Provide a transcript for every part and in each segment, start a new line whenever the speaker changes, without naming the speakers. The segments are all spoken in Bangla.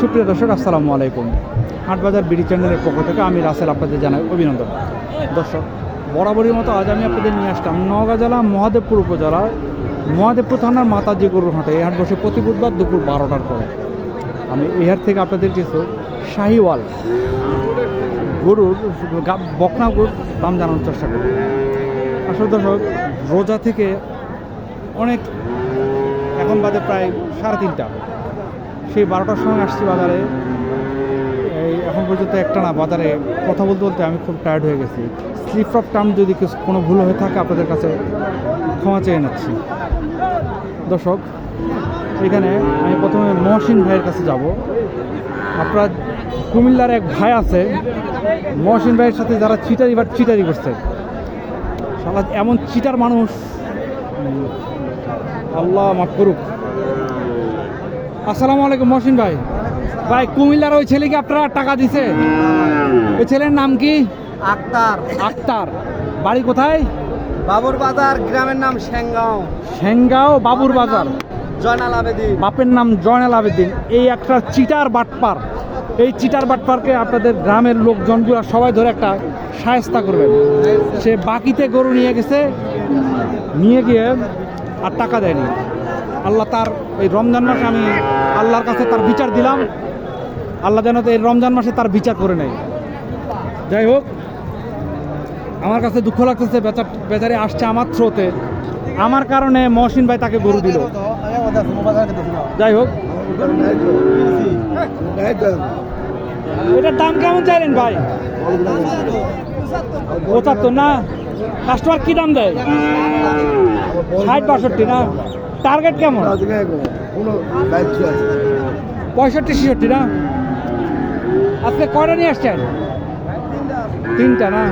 সুপ্রিয় দর্শক, আসসালামু আলাইকুম। হাটবাজার বিডি চ্যানেলের পক্ষ থেকে আমি রাসেল আপনাদের জানাই অভিনন্দন। দর্শক বরাবরের মতো আজ আমি আপনাদের নিয়ে আসলাম নওগাঁ জেলা মহাদেবপুর উপজেলার মহাদেবপুর থানার মাতাজি গরুর হাটে। এই হাট বসে প্রতি বুধবার দুপুর বারোটার পরে। আমি এই হাট থেকে আপনাদের কিছু শাহিওয়াল গরুর বকনা গরুর দাম জানানোর চেষ্টা করি আসলে দর্শক, রোজা থেকে অনেক এখন বাজে প্রায় সাড়ে তিনটা। সেই বারোটার সময় আসছি বাজারে। এই এখন পর্যন্ত একটা না, বাজারে কথা বলতে বলতে আমি খুব টায়ার্ড হয়ে গেছি। স্লিপ অফ টার্ম যদি কোনো ভুল হয়ে থাকে, আপনাদের কাছে ক্ষমা চেয়ে নিচ্ছি। দর্শক, এখানে আমি প্রথমে মহসিন ভাইয়ের কাছে যাব। আপনার কুমিল্লার এক ভাই আছে, মহসিন ভাইয়ের সাথে যারা চিটারি বা চিটারি করছে। সালা এমন চিটার মানুষ। আল্লাহ মাফ করুক। আসসালামু আলাইকুম মহসিন ভাই। ভাই কুমিল্লার ওই ছেলেকে আপনারা টাকা দিছে? ওই ছেলের নাম কি?
আক্তার।
আক্তার। বাড়ি কোথায়?
বাবুর বাজার গ্রামের নাম সেঙ্গাঁও
সেঙ্গাও বাবুর বাজার।
জয়নাল আবেদিন
বাপের নাম জয়নাল আবেদিন। এই একটা চিটার বাটপার। এই চিটার বাটপারকে আপনাদের গ্রামের লোকজনগুলো সবাই ধরে একটা সায়স্তা করবেন। সে বাকিতে গরু নিয়ে গেছে। নিয়ে গিয়ে আর টাকা দেয়নি। আল্লাহ তার এই রমজান মাসে আমি আল্লাহর কাছে তার বিচার দিলাম। আল্লাহ যেন এই রমজান মাসে তার বিচার করে নেয়। যাই হোক, আমার কাছে দুঃখ লাগতেছে, বেচার বেচারে আসছে আমার থ্রোতে। আমার কারণে মহসিন ভাই তাকে গরু দিল। যাই হোক। এটার দাম কেমন চাইলেন ভাই? পঁচাত্তর না? কাস্টমার কি দাম দেয়? ষাট, বাষট্টি না? টার্গেট কেমন? পঁয়ষট্টি, ছেষট্টি না? আজকে কয়টা নিয়ে আসছেন? তিনটা না?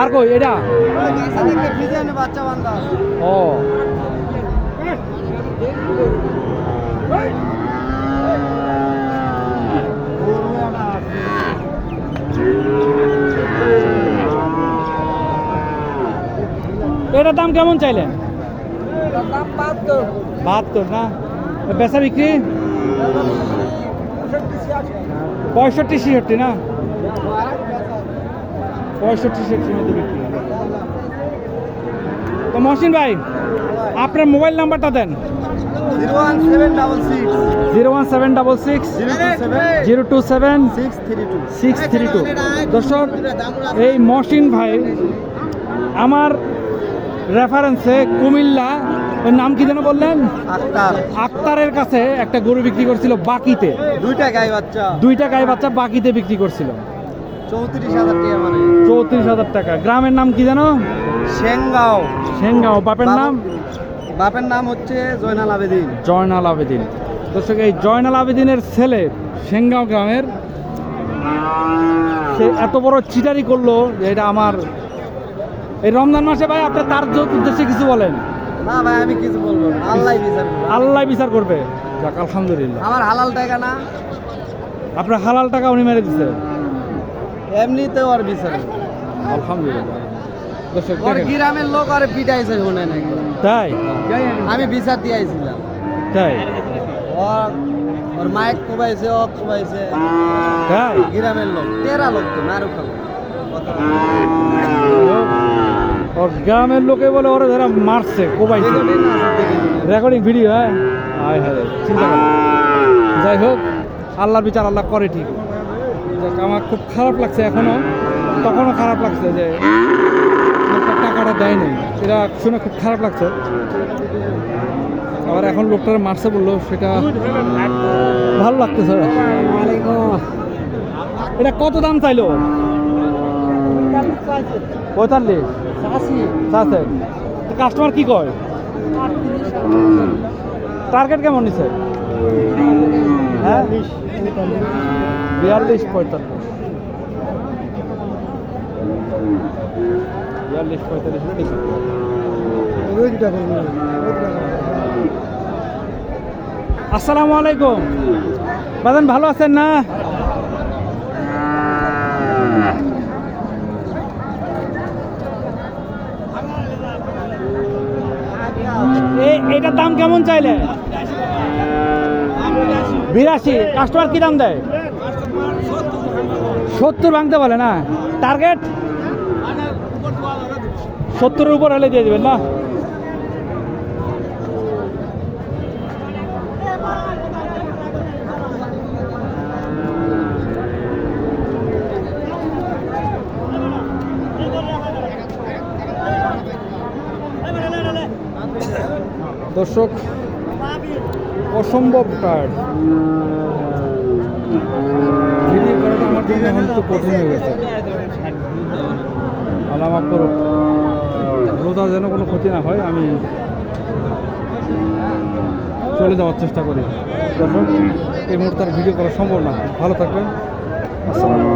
আর কই, এটা? ও। এটার দাম কেমন চাইলেন? বাহাত্তর। না? বেচা বিক্রি? পঁয়ষট্টি ছিষট্টি না? পঁয়ষট্টি ছিষট্টির মধ্যে বিক্রি তো মহসিন ভাই আপনার মোবাইল নাম্বারটা দেন।
Zero one seven double six.
Zero one seven double six
zero two seven
zero two seven
six three two.
Six three two. দর্শক এই মহসিন ভাই আমার রেফারেন্সে কুমিল্লা ওর নাম কি যেন বললেন?
আক্তার।
আক্তারের কাছে একটা গরু বিক্রি করছিল বাকিতে।
দুইটা গাই বাচ্চা।
দুইটা গাই বাচ্চা বাকিতে বিক্রি করছিল।
চৌত্রিশ হাজার টাকা মানে।
চৌত্রিশ হাজার টাকা। গ্রামের নাম কি জানো
সেঙ্গাঁও
সেঙ্গাও বাপের নাম?
বাপের নাম হচ্ছে জয়নাল আবেদিন।
জয়নাল আবেদিন। দর্শক এই জয়নাল আবেদিনের ছেলে সেঙ্গাঁও গ্রামের সে এত বড় চিটারি করল যে এটা আমার এই রমজান মাসে ভাই আপনি তার উদ্দেশ্যে কিছু বলেন।
না ভাই আমি কিছু বলব আল্লাহ বিচার করবে।
আল্লাহ বিচার করবে। যাক আলহামদুলিল্লাহ।
আমার হালাল টাকা না।
আপনার হালাল টাকা উনি মেরে দিচ্ছে
এমনিতেও আর বিচার।
আলহামদুলিল্লাহ।
ওর গ্রামের লোক আর পিটাইছে শুনে নাকি
তাই?
আমি বিচার দিয়ে আইছিলাম।
তাই?
ওর ওর মায়ের কোবাইছে ও কোবাইছে।
তাই?
গ্রামের লোক তেরা লোক তো মারুক
ও গ্রামের লোকে বলে ওরা যারা মারছে কোবাইছে। রেকর্ডিং ভিডিও হ্যাঁ? হায় হায় চিন্তা যাই হোক আল্লাহর বিচার আল্লাহ করে ঠিক। আমার খুব খারাপ লাগছে এখনও। তখনও খারাপ লাগছে যে টাকাটা দেয় নাই এটা শুনে খুব খারাপ লাগছে। আবার এখন লোকটার মারছে বলল সেটা ভালো লাগতেছে। এটা কত দাম চাইলো? পঁয়তাল্লিশ। চাচ্ছে কাস্টমার কি কয়? টার্গেট কেমন নিছে? হ্যাঁ বিয়াল্লিশ পঁয়তাল্লিশ। বিয়াল্লিশ পঁয়তাল্লিশ আসসালামু আলাইকুম। বাদান ভালো আছেন না এই এটার দাম কেমন চাইলে? বিরাশি। কাস্টমার কি দাম দেয়? সত্তর ভাঙতে বলে না। টার্গেট সত্তরের উপর হলে দিয়ে দেবেন না? দর্শক, অসম্ভব টায়ার্ড। ভিডিও করাটা আমার জন্য এখন একটু কঠিন হয়ে গেছে। আল্লাহ মাফ করো রোজা যেন কোনো ক্ষতি না হয়, আমি চলে যাওয়ার চেষ্টা করি। দর্শক এই মুহূর্তে ভিডিও করা সম্ভব না। ভালো থাকবেন। আসসালামু